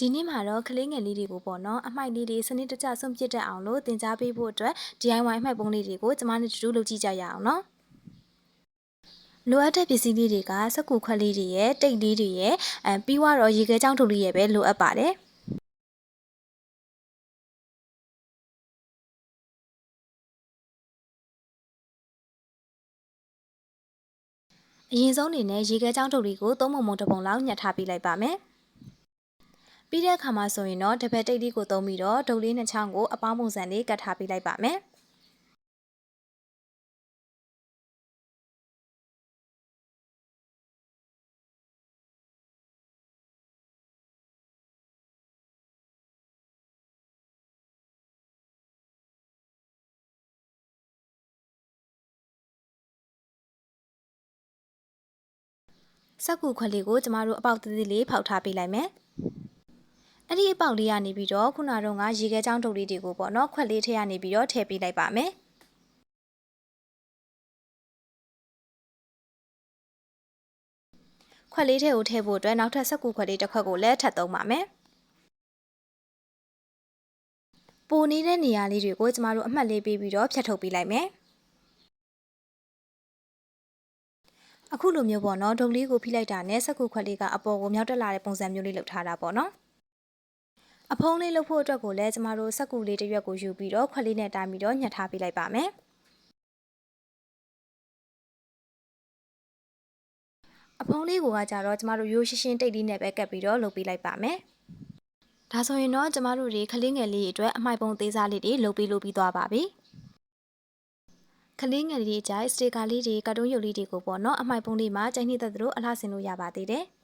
ဒီနေ့မှာတော့ကလေးငယ်လေးတွေကိုပေါ့နော်အမိုက်လေးတွေစနစ်တကျဆုံးပြစ်တတ်အောင်လို့သင်ကြားပေးဖို့အတွက် DIY အမိုက်ပုံးလေးတွေကိုကျမတို့တူတူလုပ်ကြည့်ကြရအောင်နော်လိုအပ်တဲ့ပစ္စည်းလေးတွေကစက္ကူခွက်လေးတွေရဲ့တိတ်လေးတွေရဲ့အဲပြီးတော့ရေခဲချောင်းထုတ်လေးရဲ့ပဲလိုအပ်ပါတယ်အရင်ဆုံးအနေနဲ့ရေခဲချောင်းထုတ်လေးကိုသုံးပုံပုံတစ်ပုံလောက်ညှက်ထားပေးလိုက်ပါမယ် ပြီးတဲ့အခါမှာဆိုရင်တော့တပည့်တိတ်လေးကိုသုံးပြီးတော့ဒုတ်လေးနှစ်ချောင်းကိုအပေါင်းပုံစံလေးကတ်ထားပေးလိုက်ပါမယ်စက်ကူခွက်လေးကိုကျမတို့အပေါက်သေးသေးလေးဖောက်ထားပေးလိုက်မယ်။ အဲ့ဒီအပေါက်လေးကနေပြီးတော့ခုနကတော့ငါရေခဲချောင်းထုတ်လေးတွေကိုပေါ့နော်ခွက်လေးထဲကနေပြီးတော့ထည့်ပေးလိုက်ပါမယ်။ခွက်လေးထဲကိုထည့်ဖို့အတွက်နောက်ထပ်စက်ကူခွက်လေးတစ်ခွက်ကိုလည်းထပ်သုံးပါမယ်။ပိုနေတဲ့နေရာလေးတွေကိုကျမတို့အမှတ်လေးပေးပြီးတော့ဖြတ်ထုတ်ပေးလိုက်မယ်။အခုလိုမျိုးပေါ့နော်ဒုံလေးကိုဖိလိုက်တာနဲ့စက်ကူခွက်လေးကအပေါ်ကိုမြောက်တက်လာတဲ့ပုံစံမျိုးလေးလုပ်ထားတာပေါ့နော် အဖုံးလေးလုပ်ဖို့အတွက်ကိုလည်းကျမတို့စက်ကူလေးတစ်ရွက်ကိုယူပြီးတော့ခွက်လေးနဲ့တိုင်းပြီးတော့ညှက်ထားပေးလိုက်ပါမယ်အဖုံးလေးကိုကကြတော့ကျမတို့ရိုးရှင်းရှင်းတိတ်လေးနဲ့ပဲကပ်ပြီးတော့လုပ်ပေးလိုက်ပါမယ်ဒါဆိုရင်တော့ကျမတို့တွေကလေးငယ်လေးတွေအတွက်အမိုက်ပုံသေးစားလေးတွေလုပ်ပြီးလုပ်ပြီးသွားပါပြီကလေးငယ်လေးတွေကြိုက်စတေကာလေးတွေကတ်တုံးရုပ်လေးတွေကိုပေါ့နော်အမိုက်ပုံလေးမှာကြိုက်နှစ်သက်သလိုအလှဆင်လို့ရပါသေးတယ်။